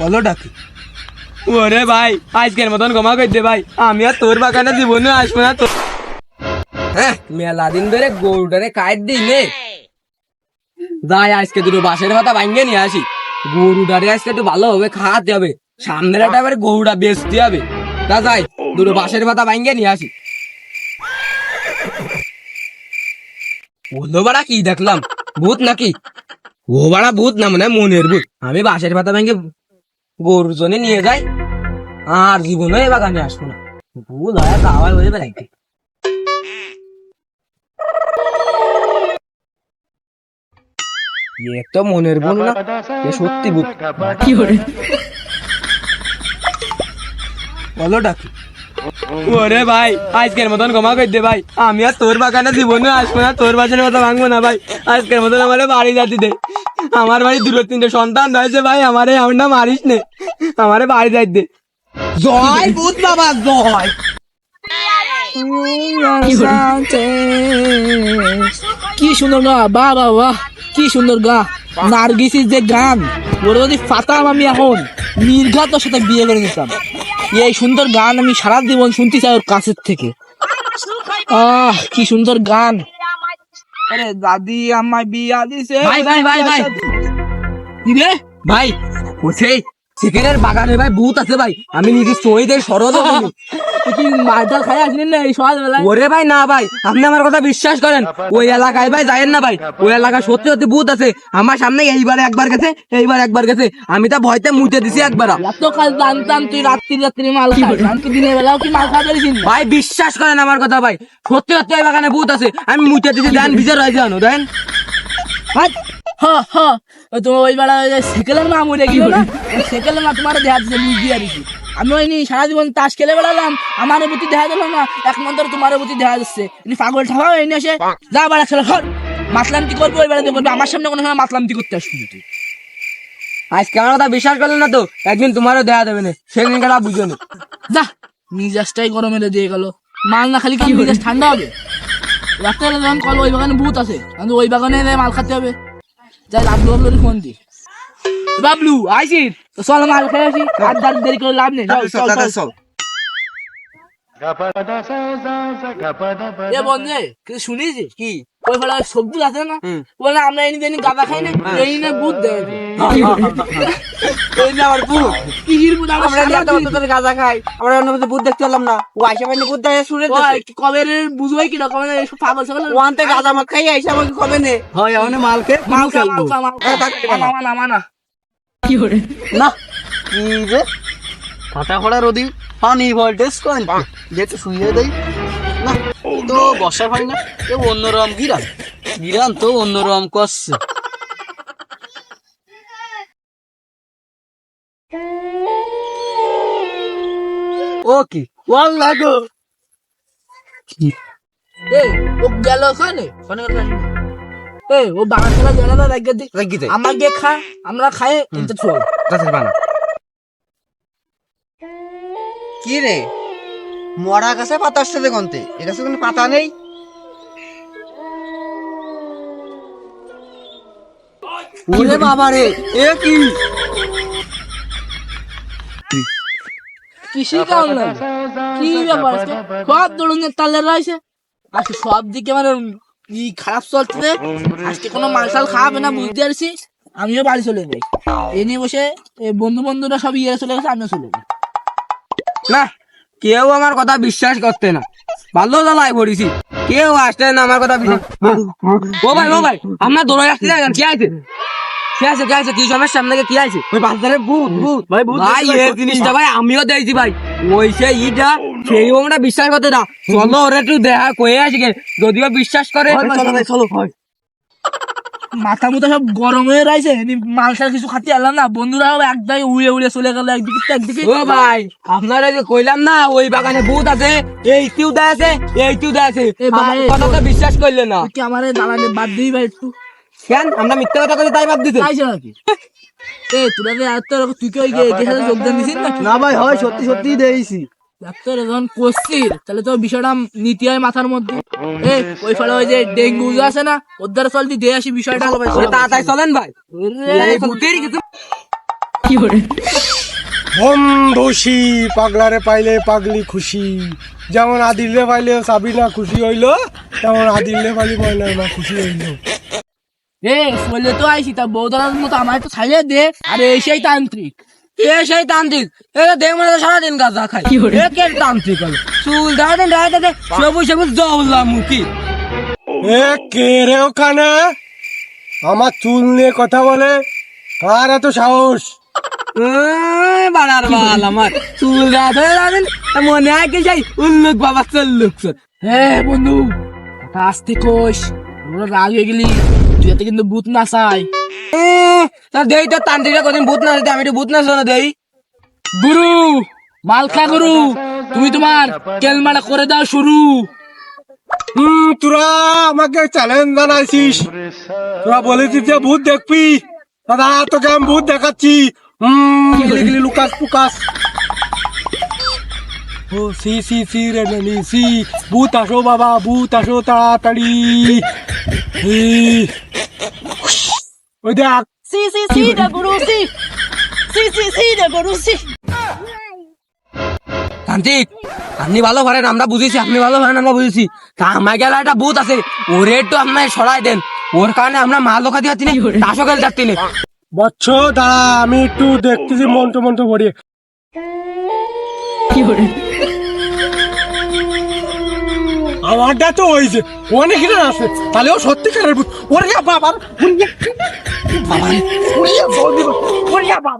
বলো ডাকি। ওরে ভাই, আজকের মতন ভাই। আমি আর তোর বাগানে জীবনে আসব না হ্যাঁ মেলা দিন ধরে গরুটারে যাই, আজকে দুটো পাতা ভাঙ্গে নিয়ে আসি। গরুটারে আজকে একটু ভালোভাবে খাওয়াতে হবে। সামনের একটা এবারে গরুটা বেচতে হবে। তা যাই, দুটো বাঁশের পাতা ভাঙ্গে নিয়ে আসি। বলল বাড়া কি দেখলাম? ভূত নাকি? ও বাড়া ভূত না মনে মনের ভূত। আমি বাঁশের পাতা ভেঙে গরুর জন্য নিয়ে যাই আর জীবনে এ বাগানে আসব না। ভুল হয় হয়ে বেড়াইতে এ তো মনের বোন না এ সত্যি ভূত। বলো ডাকি। ওরে ভাই আজকের মতন ক্ষমা করে দে ভাই। আমি আর তোর বাগানে জীবনে আসব না তোর বাসার কথা ভাঙবো না ভাই। আজকের মতন আমার বাড়ি যাতে দে। আমার বাড়ি দুটো তিনটে সন্তান রয়েছে ভাই আমারে আমরা মারিস নে। আমারে বাড়ি যাই দে। জয় ভূত বাবা জয়। কি সুন্দর গা বাহ বাহ বাহ কি সুন্দর গা। নার্গিসের যে গান ওরা যদি পাতাম আমি এখন নির্ঘাত ওর সাথে বিয়ে করে নিতাম এই সুন্দর গান আমি সারা জীবন শুনতে চাই ওর কাছের থেকে। আহ কি সুন্দর গান। আরে দাদি আমায় বিয়া দিছে। ভাই, ভাই, ভাই, ভাই। কি রে? ভাই ওছে চিকেনের বাগানে ভাই ভূত আছে ভাই। আমি নিজে সহিদের সরদ কি খাই আসলি না এই সকালবেলায়? ওরে ভাই না ভাই আপনি আমার কথা বিশ্বাস করেন। ওই এলাকায় ভাই যায়েন না ভাই। ওই এলাকায় সত্যি সত্যি ভূত আছে। আমার সামনে এইবার একবার গেছে এইবার একবার গেছে। আমি তা ভয়তে মুতে দিছি একবার। এত কাজ জানতাম তুই রাত্রি রাত্রি মাল আমি দিনের বেলাও কি মাল খাওয়া ভাই বিশ্বাস করেন আমার কথা ভাই। সত্যি সত্যি ওই বাগানে ভূত আছে। আমি মুতে দিছি দেন ভিজে রয়েছে জানো দেন। হ্যাঁ হ্যাঁ তোমার ওই বেলা সেকেলের মা মরে গেল না? সেকেলের মা তোমার দিচ্ছে মুখ দিয়ে দিছি আমি ওই নি সারা জীবন তাস খেলে বেড়ালাম আমার প্রতি দেখা দিল না একমাত্র তোমার প্রতি দেখা যাচ্ছে। ইনি পাগল ঠাওয়া এই এসে যা বাড়া খেলা ঘর মাতলামতি করব ওই বেড়াতে করব আমার সামনে কোনো সময় মাতলামতি করতে আসবি তুই। আজকে আমার কথা বিশ্বাস করলেন না তো একদিন তোমারও দেয়া দেবে না। সেদিন কথা বুঝো না। যা মিজাজটাই গরম এলে দিয়ে গেল। মাল না খালি কি মিজাজ ঠান্ডা হবে। রাত্রে যখন কল ওই বাগানে ভূত আছে কিন্তু ওই বাগানে মাল খাতে হবে। যাই লাভ বাবলুর ফোন দি বাবলু আইসিস তো চল মাল খেয়ে আসি আর দাঁড় দেরি করে লাভ নেই। চল, চল, চল। চল। এ বন্ধে কিছু শুনিস কি? ওই ফলে সবজি আছে না? বলে আমরা এনে দিন গাঁদা খাই না এই নিয়ে ভূত দেয়। এই যে আমার ভূত কিহির ভূত আমরা আমরা সারা এত দিন- অত্যাচারে গাঁজা খাই। আমরা অন্য কিছু ভূত দেখতে পেলাম না। ও আইসা পাইনি কবে রে বুঝবই কি রকম এইসব পাগল ছাগল? ওয়ান থেকে গাঁজা মাছ খাই আইসা আমাকে কবে নে? হয় মাল খেয়ে মাল খা, মাল খা, না কি যে? ফাটা ফোড়া রোদি পানি ভোল্টেজ কোন যেটা শুয়ে দেই। না তো বর্ষা পানি না অন্যরকম গিরান গিরান তো অন্যরকম করছে। ও কি? ওয়াল লাগো এই, ও গেল ওখানে? ওখানে। ও বাগান খেলা জানে না, রাখিয়ে দি। রাখি দে। আমাকে খা আমরা খাই কিন্তু চল। বানা কি রে? মরা গাছে পাতা আসছে দেখতে এ গাছে কোনো পাতা নেই। ওরে বাবা রে। এ কি? কৃষি কাম না কি ব্যাপার? সব দড়ুনের তালে রয়েছে। আজকে সব দিকে মানে ই খারাপ চলছে আজকে কোনো মালসাল খাওয়াবে না বুঝতে পারছি আমিও বাড়ি চলে যাই। এ নিয়ে বসে বন্ধু বন্ধুরা সব ইয়ে চলে গেছে আমিও চলে যাই। না কেউ আমার কথা বিশ্বাস করতে না। ভালো জ্বালায় পড়েছি। কেউ আসতে না আমার কথা বিশ্বাস ও ভাই ও ভাই আপনার দৌড়ে আসতে না কি আছে কি আছে কি আছে কি সমস্যা? আপনাকে কি আছে ওই বাজারে ভূত ভূত। ভাই ভূত ভাই এই জিনিসটা ভাই আমিও দেখছি ভাই। ওই সে ইটা সেই আমরা বিশ্বাস করতে না চলো ওরা একটু দেখা কয়ে আসি যদিও বিশ্বাস করে। চলো মাথা মুথা সব গরম হয়ে রয়েছে। মালসাল কিছু খাতে এলাম না। বন্ধুরা সব একদাই উড়ে উড়ে চলে গেল একদিকে একদিকে। ও ভাই আপনারা যে কইলাম না ওই বাগানে ভূত আছে এই তিউ দেয় আছে এই তিউ দেয় আছে। এ ভাই, কথা তো বিশ্বাস করলে না। কি আমার দালালে বাদ দিই ভাই একটু? কেন? আমরা মিথ্যা কথা করি তাই বাদ দিতে। তাইছে নাকি এ তোরা যে আর তোর তুই কি ওই যোগদান দিছিস নাকি? না ভাই হয় সত্যি সত্যি দেইছি ডাক্তার যখন করছিস তাহলে তো বিষয়টা নীতি হয় মাথার মধ্যে। এ ওই ফলে ওই যে ডেঙ্গু আছে না ওর দ্বারা চলতি দিয়ে আসি বিষয়টা। তাড়াতাড়ি চলেন ভাই। এই দেরি কিন্তু বন্ধুষি পাগলারে পাইলে পাগলি খুশি। যেমন আদিলে পাইলে সাবিনা খুশি হইল তেমন আদিলে পাইলে ময়নার মা খুশি হইল। এ বললে তো আইসি তা বৌদার মতো আমার তো ছাইলে দে। আর এই সেই তান্ত্রিক। এ সেই তান্ত্রিক এ দেখ মানে তো সারাদিন গাঁজা খাই এ কে তান্ত্রিক হলো? চুল দেখা দিন সবুজ সবুজ মুখি। এ কে রে ওখানে? আমার চুল নিয়ে কথা বলে কার এত সাহস? বাড়ার বাল? আমার। চুল যাবেন মনে হয় কি সেই উল্লুক বাবা চল্লুক হে বন্ধু কথা আসতে কোষ ওরা রাগ হয়ে গেলি তুই এতে কিন্তু বুথ না চাই। দেই তো তান্ত্রিকরা কদিন ভূত না আমি একটু ভূত না শোনা দেই। গুরু, মালখা গুরু, তুমি তোমার কেলমাটা করে দাও শুরু। হুম তোরা আমাকে চ্যালেঞ্জ জানাইছিস তোরা বলেছিস যে ভূত দেখবি। দাদা, তোকে আমি ভূত দেখাচ্ছি। হুম লুকাস পুকাস। ও সি সি সি, রে সি। ভূত আসো বাবা, ভূত আসো তাড়াতাড়ি। ওই দেখ। সি সি সি দে গুরু সি। সি সি সি দে গুরু সি। তান্ত্রিক আপনি ভালো পারেন আমরা বুঝেছি আপনি ভালো পারেন আমরা বুঝেছি। তা আমার গেলে একটা ভূত আছে ওরে একটু আপনার সরাই দেন। ওর কারণে আমরা মাল খাতে যাচ্ছি না চাষও খেলে যাচ্ছি না। বচ্চ দাঁড়া আমি একটু দেখতেছি মন্ত্র মন্ত্র পড়িয়ে। আমারটা তো হয়েছে অনেক আছে। তাহলে ও সত্যিকারের ভূত। ওরে বাবা ওরে বাবা।